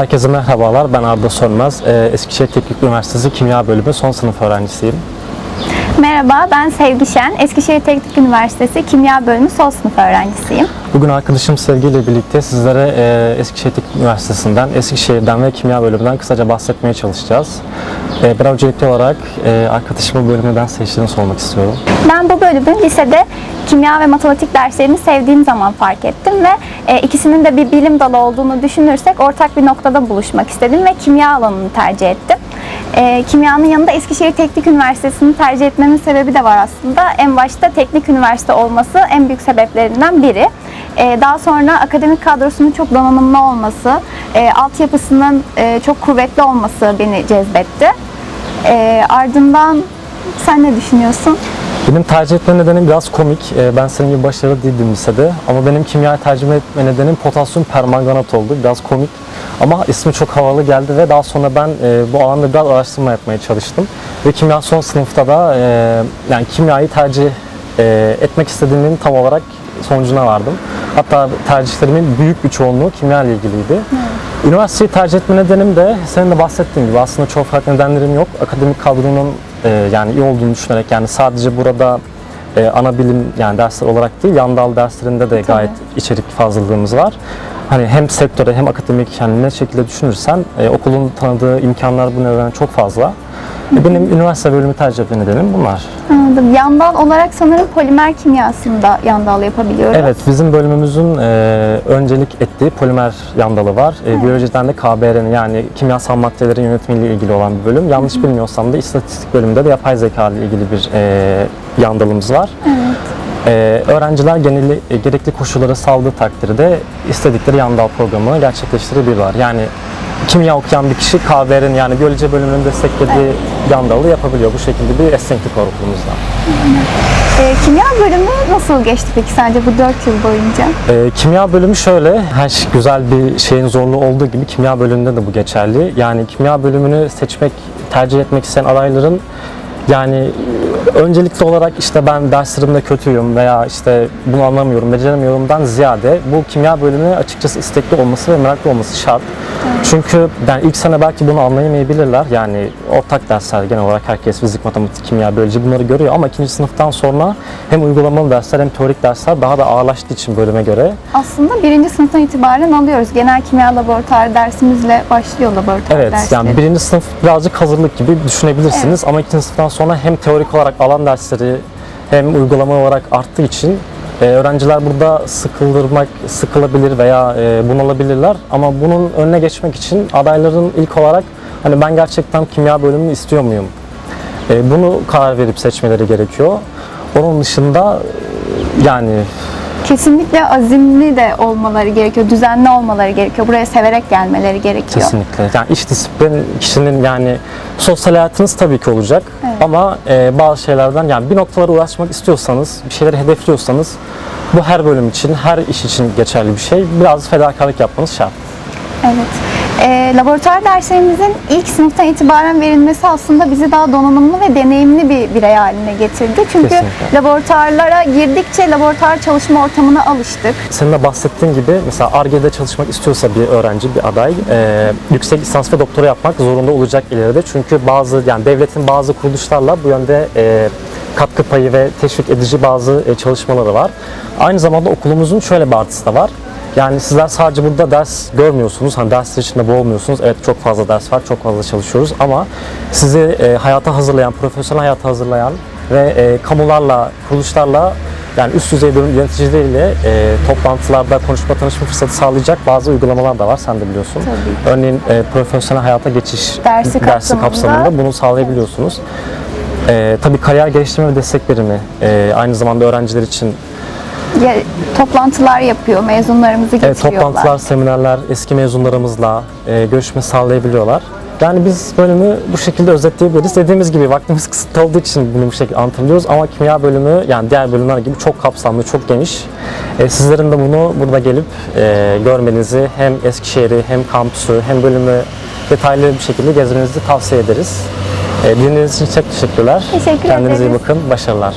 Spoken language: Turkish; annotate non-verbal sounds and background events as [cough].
Herkese merhabalar. Ben Arda Sönmez. Ee, Eskişehir Teknik Üniversitesi Kimya Bölümü son sınıf öğrencisiyim. Merhaba, ben Sevgi Şen. Eskişehir Teknik Üniversitesi Kimya Bölümü son sınıf öğrencisiyim. Bugün arkadaşım Sevgi ile birlikte sizlere e, Eskişehir Teknik Üniversitesi'nden, Eskişehir'den ve Kimya Bölümünden kısaca bahsetmeye çalışacağız. E, ben öncelikli olarak e, arkadaşımın bölümü neden seçtiğini sormak istiyorum. Ben bu bölümü lisede kimya ve matematik derslerini sevdiğim zaman fark ettim ve e, ikisinin de bir bilim dalı olduğunu düşünürsek ortak bir noktada buluşmak istedim ve kimya alanını tercih ettim. E, kimyanın yanında Eskişehir Teknik Üniversitesi'ni tercih etmemin sebebi de var aslında. En başta teknik üniversite olması en büyük sebeplerinden biri. E, daha sonra akademik kadrosunun çok donanımlı olması, e, altyapısının e, çok kuvvetli olması beni cezbetti. E, ardından sen ne düşünüyorsun? Benim tercih etme nedenim biraz komik. Ben senin gibi başarılı değildim lisede. Ama benim kimyayı tercih etme nedenim potasyum permanganat oldu. Biraz komik. Ama ismi çok havalı geldi ve daha sonra ben e, bu alanda biraz araştırma yapmaya çalıştım. Ve kimya son sınıfta da e, yani kimyayı tercih e, etmek istediğimin tam olarak sonucuna vardım. Hatta tercihlerimin büyük bir çoğunluğu kimya ile ilgiliydi. Üniversiteyi tercih etme nedenim de senin de bahsettiğin gibi aslında çok farklı nedenlerim yok. Akademik kadronun e, yani iyi olduğunu düşünerek yani sadece burada e, ana bilim yani dersler olarak değil yan dal derslerinde de gayet içerik fazlalığımız var. Hani hem sektöre hem akademik yani ne şekilde düşünürsen e, okulun tanıdığı imkanlar bu nedenle çok fazla. E, benim üniversite bölümü tercih etme nedenim bunlar. Anladım. Yandal olarak sanırım polimer kimyasında yandal yapabiliyoruz. Evet, bizim bölümümüzün e, öncelik ettiği polimer yandalı var. E, biyolojiden de KBR'nin yani kimyasal maddelerin yönetimiyle ilgili olan bir bölüm. Yanlış bilmiyorsam da istatistik bölümünde de yapay zeka ile ilgili bir e, yandalımız var. E, öğrenciler geneli, e, gerekli koşulları sağladığı takdirde istedikleri yandal programını gerçekleştirebiliyorlar. Yani kimya okuyan bir kişi KBR'nin yani biyoloji bölümünün desteklediği yandalı yapabiliyor. Bu şekilde bir esneklik var okulumuzda. Ee, kimya bölümü nasıl geçti peki sence bu 4 yıl boyunca? Ee, kimya bölümü şöyle, her şey güzel bir şeyin zorluğu olduğu gibi kimya bölümünde de bu geçerli. Yani kimya bölümünü seçmek, tercih etmek isteyen adayların yani e, öncelikli olarak işte ben derslerimde kötüyüm veya işte bunu anlamıyorum, beceremiyorumdan ziyade bu kimya bölümüne açıkçası istekli olması ve meraklı olması şart. Çünkü yani ilk sene belki bunu anlayamayabilirler. Yani ortak dersler genel olarak herkes fizik, matematik, kimya, biyoloji bunları görüyor ama ikinci sınıftan sonra hem uygulamalı dersler hem teorik dersler daha da ağırlaştığı için bölüme göre Aslında birinci sınıftan itibaren alıyoruz. Genel kimya laboratuvar dersimizle başlıyor laboratuvar Evet dersleri. yani birinci sınıf birazcık hazırlık gibi düşünebilirsiniz ama ikinci sınıftan sonra hem teorik olarak alan dersleri hem uygulama olarak arttığı için e, öğrenciler burada sıkıldırmak, sıkılabilir veya e, bunalabilirler ama bunun önüne geçmek için adayların ilk olarak hani ben gerçekten kimya bölümünü istiyor muyum? E, bunu karar verip seçmeleri gerekiyor. Onun dışında yani Kesinlikle azimli de olmaları gerekiyor, düzenli olmaları gerekiyor. Buraya severek gelmeleri gerekiyor. Kesinlikle. Yani iş disiplin kişinin yani sosyal hayatınız tabii ki olacak ama e, bazı şeylerden yani bir noktalara ulaşmak istiyorsanız, bir şeyleri hedefliyorsanız bu her bölüm için, her iş için geçerli bir şey. Biraz fedakarlık yapmanız şart. Evet. Ee, laboratuvar derslerimizin ilk sınıftan itibaren verilmesi aslında bizi daha donanımlı ve deneyimli bir birey haline getirdi. Çünkü Kesinlikle. laboratuvarlara girdikçe laboratuvar çalışma ortamına alıştık. Senin de bahsettiğin gibi mesela ARGE'de çalışmak istiyorsa bir öğrenci, bir aday e, yüksek lisans ve doktora yapmak zorunda olacak ileride. Çünkü bazı yani devletin bazı kuruluşlarla bu yönde e, katkı payı ve teşvik edici bazı e, çalışmaları var. Aynı zamanda okulumuzun şöyle bir artısı da var. Yani sizler sadece burada ders görmüyorsunuz. Hani dersler içinde boğulmuyorsunuz. Evet çok fazla ders var, çok fazla çalışıyoruz ama sizi e, hayata hazırlayan, profesyonel hayata hazırlayan ve e, kamularla, kuruluşlarla yani üst düzey yöneticileriyle e, toplantılarda konuşma tanışma fırsatı sağlayacak bazı uygulamalar da var. Sen de biliyorsun. Tabii. Örneğin e, profesyonel hayata geçiş Dersi kapsamında. kapsamında bunu sağlayabiliyorsunuz. E, tabii kariyer geliştirme ve destek birimi e, aynı zamanda öğrenciler için Ya, toplantılar yapıyor, mezunlarımızı Evet, getiriyorlar. toplantılar, seminerler, eski mezunlarımızla e, görüşme sağlayabiliyorlar. Yani biz bölümü bu şekilde özetleyebiliriz. Dediğimiz gibi vaktimiz [laughs] kısıtlı olduğu için bunu bu şekilde anlatabiliyoruz ama kimya bölümü yani diğer bölümler gibi çok kapsamlı, çok geniş. E, sizlerin de bunu burada gelip e, görmenizi hem Eskişehir'i hem kampüsü hem bölümü detaylı bir şekilde gezmenizi tavsiye ederiz. E, dinlediğiniz için çok teşekkürler. Teşekkür Kendinize iyi ederiz. bakın. Başarılar.